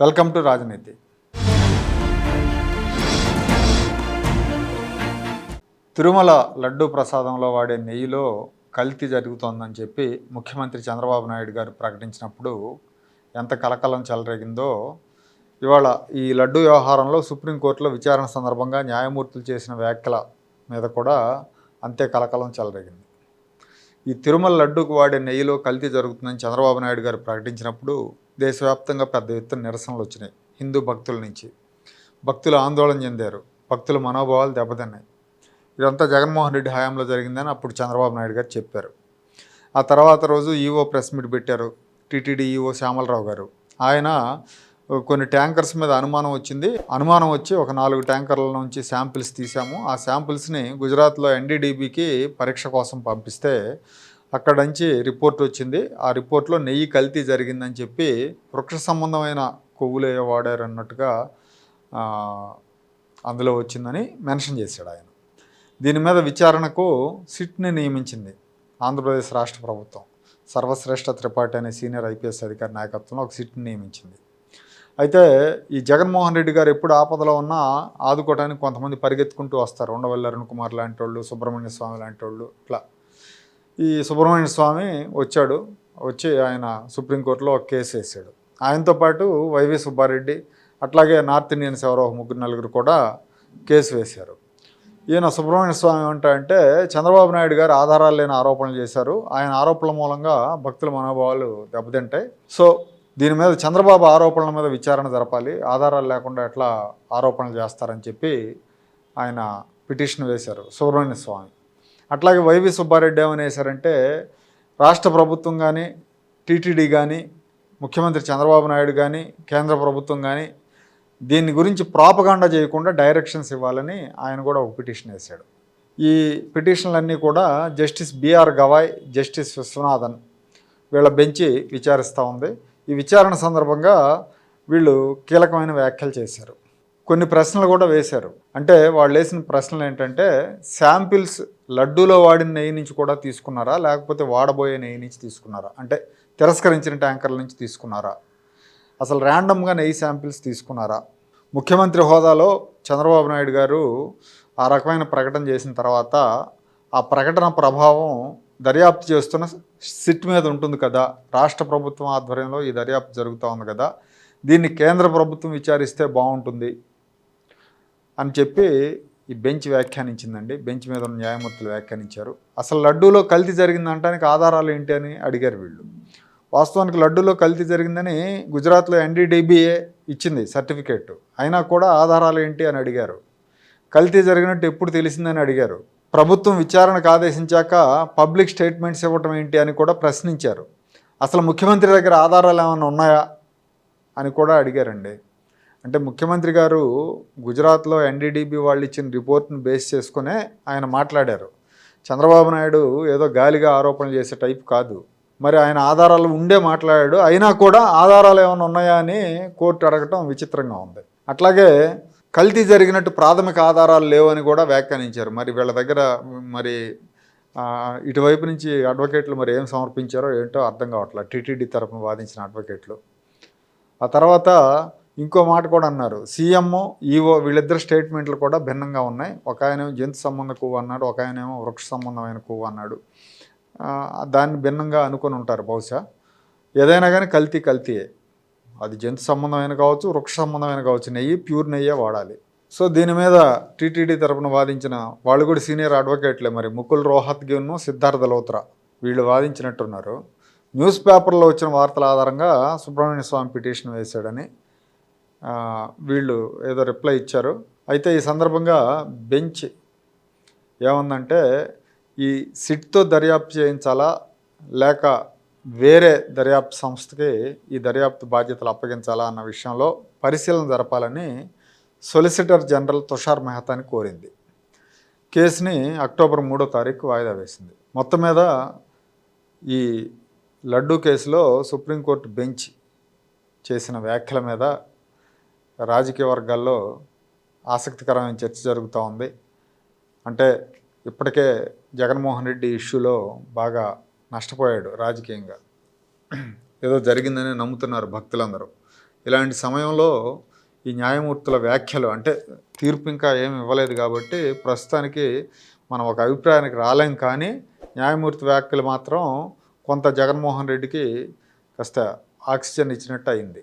Welcome to రాజనీతి. తిరుమల లడ్డూ ప్రసాదంలో వాడే నెయ్యిలో కల్తీ జరుగుతోందని చెప్పి ముఖ్యమంత్రి చంద్రబాబు నాయుడు గారు ప్రకటించినప్పుడు ఎంత కలకలం చెలరేగిందో ఇవాళ ఈ లడ్డు వ్యవహారంలో సుప్రీంకోర్టులో విచారణ సందర్భంగా న్యాయమూర్తులు చేసిన వ్యాఖ్యల మీద కూడా అంతే కలకలం చెలరేగింది. ఈ తిరుమల లడ్డూకు వాడే నెయ్యిలో కల్తీ జరుగుతుందని చంద్రబాబు నాయుడు గారు ప్రకటించినప్పుడు దేశవ్యాప్తంగా పెద్ద ఎత్తున నిరసనలు వచ్చినాయి. హిందూ భక్తుల నుంచి. భక్తులు ఆందోళన చెందారు. భక్తుల మనోభావాలు దెబ్బతిన్నాయి. ఇదంతా జగన్మోహన్ రెడ్డి హయాంలో జరిగిందని అప్పుడు చంద్రబాబు నాయుడు గారు చెప్పారు. ఆ తర్వాత రోజు ఈఓ ప్రెస్ మీట్ పెట్టారు టీటీడీ ఈఓ శ్యామలరావు గారు. ఆయన కొన్ని ట్యాంకర్స్ మీద అనుమానం వచ్చింది. అనుమానం వచ్చి ఒక నాలుగు ట్యాంకర్ల నుంచి శాంపిల్స్ తీసాము ఆ శాంపిల్స్ని గుజరాత్లో ఎన్డీడీబీకి పరీక్ష కోసం పంపిస్తే అక్కడ నుంచి రిపోర్ట్ వచ్చింది. ఆ రిపోర్ట్లో నెయ్యి కల్తీ జరిగిందని చెప్పి వృక్ష సంబంధమైన కొవ్వులు ఏవో వాడారు అన్నట్టుగా అందులో వచ్చిందని మెన్షన్ చేశాడు ఆయన. దీని మీద విచారణకు సిట్ని నియమించింది ఆంధ్రప్రదేశ్ రాష్ట్ర ప్రభుత్వం. సర్వశ్రేష్ఠ త్రిపాఠి అనే సీనియర్ ఐపీఎస్ అధికారి నాయకత్వంలో ఒక సిట్ని నియమించింది. అయితే ఈ జగన్మోహన్ రెడ్డి గారు ఎప్పుడు ఆపదలో ఉన్నా ఆదుకోవడానికి కొంతమంది పరిగెత్తుకుంటూ వస్తారు. ఉండవల్లి అరుణ్ కుమార్ లాంటి వాళ్ళు సుబ్రహ్మణ్య స్వామి లాంటి వాళ్ళు ఇట్లా. ఈ సుబ్రహ్మణ్య స్వామి వచ్చాడు. వచ్చి ఆయన సుప్రీంకోర్టులో ఒక కేసు వేసాడు. ఆయనతో పాటు వైవి సుబ్బారెడ్డి అట్లాగే నార్త్ ఇండియన్స్ ఎవరో ముగ్గురు నలుగురు కూడా కేసు వేశారు. ఈయన సుబ్రహ్మణ్య స్వామి ఏమంటారంటే చంద్రబాబు నాయుడు గారు ఆధారాలు లేని ఆరోపణలు చేశారు. ఆయన ఆరోపణల మూలంగా భక్తుల మనోభావాలు దెబ్బతింటాయి. సో దీని మీద చంద్రబాబు ఆరోపణల మీద విచారణ జరపాలి. ఆధారాలు లేకుండా ఎట్లా ఆరోపణలు చేస్తారని చెప్పి ఆయన పిటిషన్ వేశారు సుబ్రహ్మణ్య స్వామి. అట్లాగే వైవి సుబ్బారెడ్డి ఏమని వేశారంటే రాష్ట్ర ప్రభుత్వం కానీ టీటీడీ కానీ ముఖ్యమంత్రి చంద్రబాబు నాయుడు కానీ కేంద్ర ప్రభుత్వం కానీ దీని గురించి ప్రాపగాండా చేయకుండా డైరెక్షన్స్ ఇవ్వాలని ఆయన కూడా ఒక పిటిషన్ వేశాడు. ఈ పిటిషన్లన్నీ కూడా justice BR Gavai justice Viswanathan వీళ్ళ బెంచి విచారిస్తూ ఉంది. ఈ విచారణ సందర్భంగా వీళ్ళు కీలకమైన వ్యాఖ్యలు చేశారు. కొన్ని ప్రశ్నలు కూడా వేశారు. అంటే వాళ్ళు వేసిన ప్రశ్నలు ఏంటంటే శాంపిల్స్ లడ్డూలో వాడిన నెయ్యి నుంచి కూడా తీసుకున్నారా? లేకపోతే వాడబోయే నెయ్యి నుంచి తీసుకున్నారా? అంటే తిరస్కరించిన ట్యాంకర్ల నుంచి తీసుకున్నారా? అసలు ర్యాండమ్గా నెయ్యి శాంపిల్స్ తీసుకున్నారా? ముఖ్యమంత్రి హోదాలో చంద్రబాబు నాయుడు గారు ఆ రకమైన ప్రకటన చేసిన తర్వాత ఆ ప్రకటన ప్రభావం దర్యాప్తు చేస్తున్న సిట్ మీద ఉంటుంది కదా. రాష్ట్ర ప్రభుత్వం ఆధ్వర్యంలో ఈ దర్యాప్తు జరుగుతూ ఉంది కదా. దీన్ని కేంద్ర ప్రభుత్వం విచారిస్తే బాగుంటుంది. అని చెప్పి ఈ బెంచ్ వ్యాఖ్యానించిందండి. బెంచ్ మీద ఉన్న న్యాయమూర్తులు వ్యాఖ్యానించారు. అసలు లడ్డూలో కల్తీ జరిగిందంటానికి ఆధారాలు ఏంటి అని అడిగారు వీళ్ళు. వాస్తవానికి లడ్డూలో కల్తీ జరిగిందని గుజరాత్లో ఎన్డీడీబీఏ ఇచ్చింది సర్టిఫికేట్. అయినా కూడా ఆధారాలు ఏంటి అని అడిగారు. కల్తీ జరిగినట్టు ఎప్పుడు తెలిసిందని అడిగారు. ప్రభుత్వం విచారణకు ఆదేశించాక పబ్లిక్ స్టేట్మెంట్స్ ఇవ్వటం ఏంటి అని కూడా ప్రశ్నించారు. అసలు ముఖ్యమంత్రి దగ్గర ఆధారాలు ఏమైనా ఉన్నాయా అని కూడా అడిగారండి. అంటే ముఖ్యమంత్రి గారు గుజరాత్లో ఎన్డీడీబీ వాళ్ళు ఇచ్చిన రిపోర్ట్ను బేస్ చేసుకునే ఆయన మాట్లాడారు. చంద్రబాబు నాయుడు ఏదో గాలిగా ఆరోపణలు చేసే టైప్ కాదు. మరి ఆయన ఆధారాలు ఉండే మాట్లాడాడు. అయినా కూడా ఆధారాలు ఏమైనా ఉన్నాయా అని కోర్టు అడగటం విచిత్రంగా ఉంది. అట్లాగే కల్తీ జరిగినట్టు ప్రాథమిక ఆధారాలు లేవని కూడా వ్యాఖ్యానించారు. మరి వీళ్ళ దగ్గర మరి ఇటువైపు నుంచి అడ్వకేట్లు మరి ఏం సమర్పించారో ఏంటో అర్థం కావట్లేదు. టీటీడీ తరపున వాదించిన అడ్వకేట్లు. ఆ తర్వాత ఇంకో మాట కూడా అన్నారు. సీఎం ఈఓ వీళ్ళిద్దరు స్టేట్మెంట్లు కూడా భిన్నంగా ఉన్నాయి. ఒక ఆయనేమో జంతు సంబంధ కొవ్వు అన్నాడు ఒక ఆయనేమో వృక్ష సంబంధమైన కొవ్వు అన్నాడు. దాన్ని భిన్నంగా అనుకొని ఉంటారు బహుశా. ఏదైనా కానీ కల్తీ కల్తీయే. అది జంతు సంబంధమైన కావచ్చు వృక్ష సంబంధమైన కావచ్చు నెయ్యి ప్యూర్ నెయ్యే వాడాలి. సో దీని మీద టీటీడీ తరపున వాదించిన వాళ్ళు కూడా సీనియర్ అడ్వకేట్లే మరి. ముకుల్ రోహత్గిన్ను సిద్ధార్థ లోత్రా వీళ్ళు వాదించినట్టున్నారు. న్యూస్ పేపర్లో వచ్చిన వార్తల ఆధారంగా సుబ్రహ్మణ్య స్వామి పిటిషన్ వేశాడని వీళ్ళు ఏదో రిప్లై ఇచ్చారు. అయితే ఈ సందర్భంగా బెంచ్ ఏమందంటే ఈ సిట్తో దర్యాప్తు చేయించాలా లేక వేరే దర్యాప్తు సంస్థకి ఈ దర్యాప్తు బాధ్యతలు అప్పగించాలా అన్న విషయంలో పరిశీలన జరపాలని సొలిసిటర్ జనరల్ తుషార్ మెహతాని కోరింది. కేసుని అక్టోబర్ మూడో తారీఖు వాయిదా వేసింది. మొత్తం మీద ఈ లడ్డూ కేసులో సుప్రీంకోర్టు బెంచ్ చేసిన వ్యాఖ్యల మీద రాజకీయ వర్గాల్లో ఆసక్తికరమైన చర్చ జరుగుతూ ఉంది. అంటే ఇప్పటికే జగన్మోహన్ రెడ్డి ఇష్యూలో బాగా నష్టపోయాడు రాజకీయంగా. ఏదో జరిగిందని నమ్ముతున్నారు భక్తులందరూ. ఇలాంటి సమయంలో ఈ న్యాయమూర్తుల వ్యాఖ్యలు అంటే తీర్పు ఇంకా ఏమి ఇవ్వలేదు కాబట్టి ప్రస్తుతానికి మనం ఒక అభిప్రాయానికి రాలేం కానీ న్యాయమూర్తి వ్యాఖ్యలు మాత్రం కొంత జగన్మోహన్ రెడ్డికి కాస్త ఆక్సిజన్ ఇచ్చినట్టు అయింది.